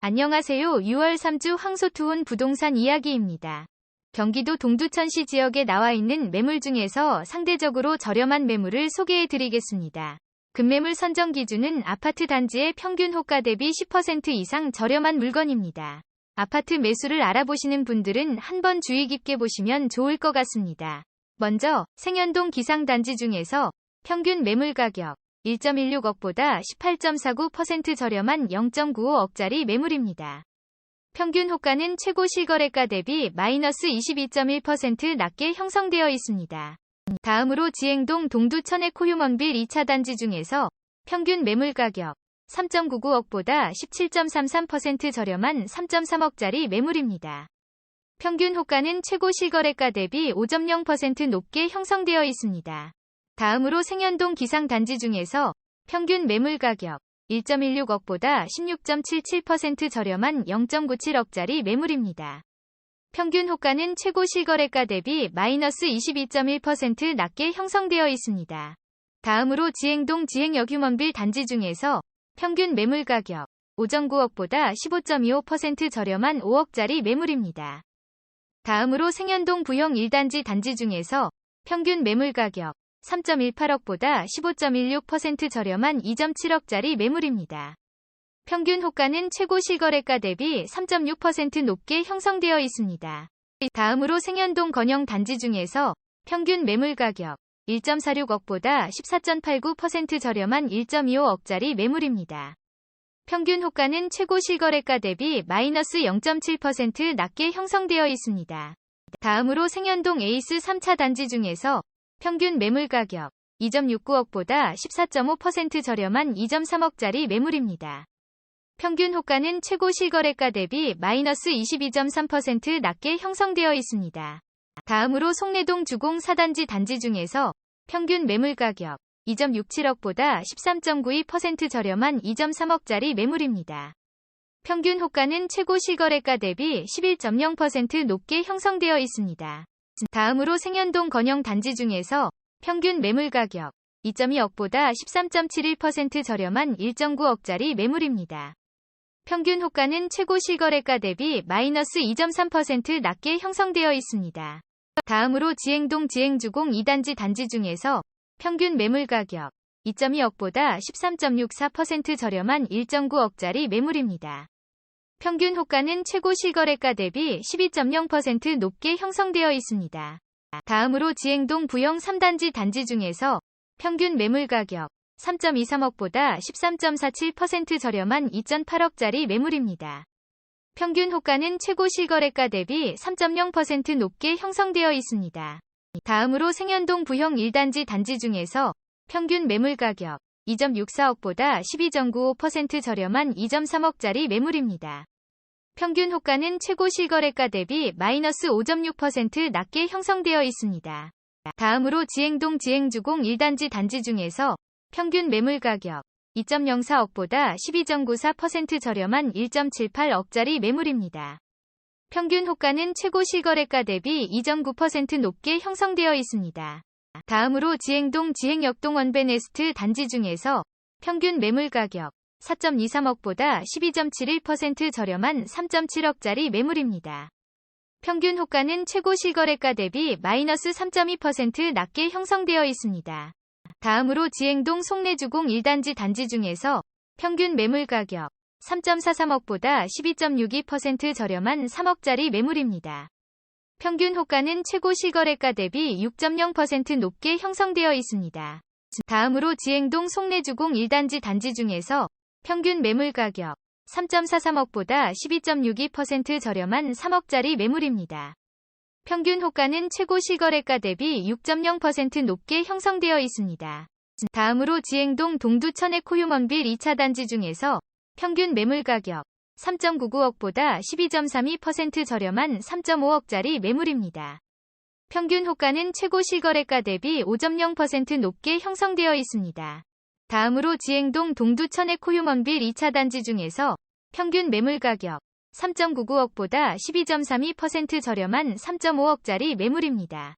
안녕하세요. 6월 3주 황소투혼 부동산 이야기입니다. 경기도 동두천시 지역에 나와 있는 매물 중에서 상대적으로 저렴한 매물을 소개해 드리겠습니다. 급매물 선정 기준은 아파트 단지의 평균 호가 대비 10% 이상 저렴한 물건입니다. 아파트 매수를 알아보시는 분들은 한번 주의 깊게 보시면 좋을 것 같습니다. 먼저 생현동 기상단지 중에서 평균 매물 가격 1.16억보다 18.49% 저렴한 0.95억짜리 매물입니다. 평균 호가는 최고 실거래가 대비 마이너스 22.1% 낮게 형성되어 있습니다. 다음으로 지행동 동두 천의 코휴먼빌 2차 단지 중에서 평균 매물 가격 3.99억보다 17.33% 저렴한 3.3억짜리 매물입니다. 평균 호가는 최고 실거래가 대비 5.0% 높게 형성되어 있습니다. 다음으로 생현동 기상단지 중에서 평균 매물 가격 1.16억보다 16.77% 저렴한 0.97억짜리 매물입니다. 평균 호가는 최고 실거래가 대비 마이너스 22.1% 낮게 형성되어 있습니다. 다음으로 지행동 지행역 휴먼빌 단지 중에서 평균 매물 가격 5.9억보다 15.25% 저렴한 5억짜리 매물입니다. 다음으로 생현동 부형 1단지 단지 중에서 평균 매물 가격 3.18억보다 15.16% 저렴한 2.7억짜리 매물입니다. 평균 호가는 최고 실거래가 대비 3.6% 높게 형성되어 있습니다. 다음으로 생현동 건영 단지 중에서 평균 매물 가격 1.46억보다 14.89% 저렴한 1.25억짜리 매물입니다. 평균 호가는 최고 실거래가 대비 마이너스 0.7% 낮게 형성되어 있습니다. 다음으로 생현동 에이스 3차 단지 중에서 평균 매물 가격 2.69억보다 14.5% 저렴한 2.3억짜리 매물입니다. 평균 호가는 최고 실거래가 대비 마이너스 22.3% 낮게 형성되어 있습니다. 다음으로 송내동 주공 4단지 단지 중에서 평균 매물 가격 2.67억보다 13.92% 저렴한 2.3억짜리 매물입니다. 평균 호가는 최고 실거래가 대비 11.0% 높게 형성되어 있습니다. 다음으로 생현동 건영 단지 중에서 평균 매물 가격 2.2억보다 13.71% 저렴한 1.9억짜리 매물입니다. 평균 호가는 최고 실거래가 대비 마이너스 2.3% 낮게 형성되어 있습니다. 다음으로 지행동 지행주공 2단지 단지 중에서 평균 매물 가격 2.2억보다 13.64% 저렴한 1.9억짜리 매물입니다. 평균 호가는 최고 실거래가 대비 12.0% 높게 형성되어 있습니다. 다음으로 지행동 부영 3단지 단지 중에서 평균 매물 가격 3.23억보다 13.47% 저렴한 2.8억짜리 매물입니다. 평균 호가는 최고 실거래가 대비 3.0% 높게 형성되어 있습니다. 다음으로 생현동 부형 1단지 단지 중에서 평균 매물 가격 2.64억보다 12.95% 저렴한 2.3억짜리 매물입니다. 평균 호가는 최고 실거래가 대비 마이너스 5.6% 낮게 형성되어 있습니다. 다음으로 지행동 지행주공 1단지 단지 중에서 평균 매물 가격 2.04억보다 12.94% 저렴한 1.78억짜리 매물입니다. 평균 호가는 최고 실거래가 대비 2.9% 높게 형성되어 있습니다. 다음으로 지행동 지행역동 원베네스트 단지 중에서 평균 매물 가격 4.23억보다 12.71% 저렴한 3.7억짜리 매물입니다. 평균 호가는 최고 실거래가 대비 마이너스 3.2% 낮게 형성되어 있습니다. 다음으로 지행동 송내주공 1단지 단지 중에서 평균 매물 가격 3.43억보다 12.62% 저렴한 3억짜리 매물입니다. 평균 호가는 최고 실거래가 대비 6.0% 높게 형성되어 있습니다. 다음으로 지행동 송내주공 1단지 단지 중에서 평균 매물 가격 3.43억보다 12.62% 저렴한 3억짜리 매물입니다. 평균 호가는 최고 실거래가 대비 6.0% 높게 형성되어 있습니다. 다음으로 지행동 동두천의 코휴먼빌 2차 단지 중에서 평균 매물 가격 3.99억보다 12.32% 저렴한 3.5억짜리 매물입니다. 평균 호가는 최고 실거래가 대비 5.0% 높게 형성되어 있습니다. 다음으로 지행동 동두천의 코휴먼빌 2차 단지 중에서 평균 매물 가격 3.99억보다 12.32% 저렴한 3.5억짜리 매물입니다.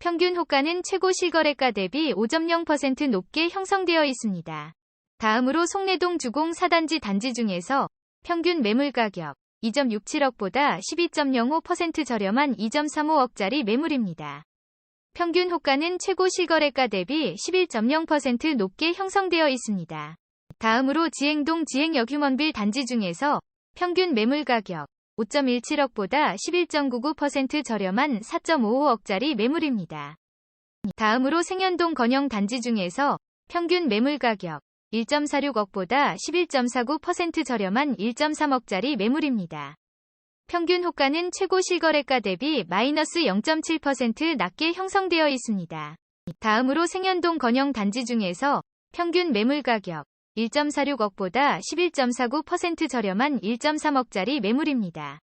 평균 호가는 최고 실거래가 대비 5.0% 높게 형성되어 있습니다. 다음으로 송내동 주공 4단지 단지 중에서 평균 매물 가격 2.67억보다 12.05% 저렴한 2.35억짜리 매물입니다. 평균 호가는 최고 실거래가 대비 11.0% 높게 형성되어 있습니다. 다음으로 지행동 지행역 휴먼빌 단지 중에서 평균 매물 가격 5.17억보다 11.99% 저렴한 4.55억짜리 매물입니다. 다음으로 생현동 건영 단지 중에서 평균 매물 가격 1.46억보다 11.49% 저렴한 1.3억짜리 매물입니다. 평균 호가는 최고 실거래가 대비 마이너스 0.7% 낮게 형성되어 있습니다. 다음으로 생현동 건영 단지 중에서 평균 매물 가격 1.46억보다 11.49% 저렴한 1.3억짜리 매물입니다.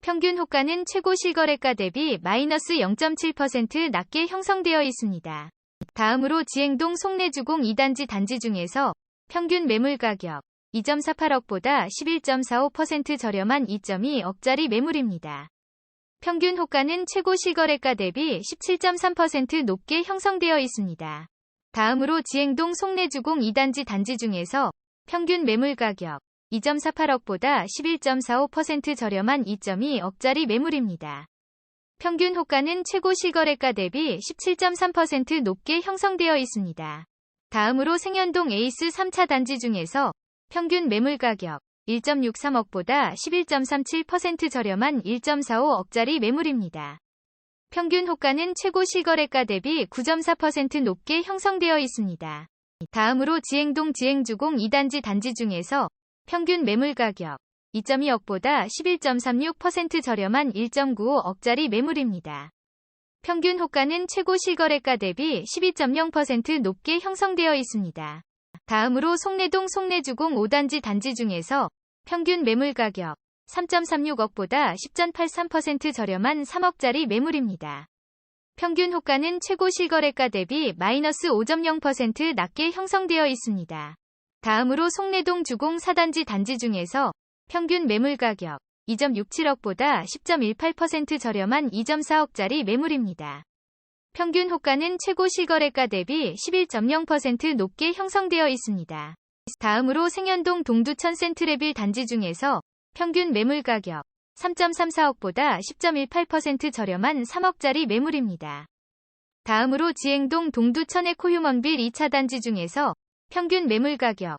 평균 호가는 최고 실거래가 대비 마이너스 0.7% 낮게 형성되어 있습니다. 다음으로 지행동 송내주공 2단지 단지 중에서 평균 매물 가격 2.48억보다 11.45% 저렴한 2.2억짜리 매물입니다. 평균 호가는 최고 실거래가 대비 17.3% 높게 형성되어 있습니다. 다음으로 지행동 송내주공 2단지 단지 중에서 평균 매물 가격 2.48억보다 11.45% 저렴한 2.2억짜리 매물입니다. 평균 호가는 최고 실거래가 대비 17.3% 높게 형성되어 있습니다. 다음으로 생현동 에이스 3차 단지 중에서 평균 매물 가격 1.63억보다 11.37% 저렴한 1.45억짜리 매물입니다. 평균 호가는 최고 실거래가 대비 9.4% 높게 형성되어 있습니다. 다음으로 지행동 지행주공 2단지 단지 중에서 평균 매물 가격 2.2억보다 11.36% 저렴한 1.95억짜리 매물입니다. 평균 호가는 최고 실거래가 대비 12.0% 높게 형성되어 있습니다. 다음으로 송내동 송내주공 5단지 단지 중에서 평균 매물 가격 3.36억보다 10.83% 저렴한 3억짜리 매물입니다. 평균 호가는 최고 실거래가 대비 마이너스 5.0% 낮게 형성되어 있습니다. 다음으로 송내동 주공 4단지 단지 중에서 평균 매물 가격 2.67억보다 10.18% 저렴한 2.4억짜리 매물입니다. 평균 호가는 최고 실거래가 대비 11.0% 높게 형성되어 있습니다. 다음으로 생현동 동두천 센트레빌 단지 중에서 평균 매물 가격 3.34억보다 10.18% 저렴한 3억짜리 매물입니다. 다음으로 지행동 동두천 에코휴먼빌 2차 단지 중에서 평균 매물 가격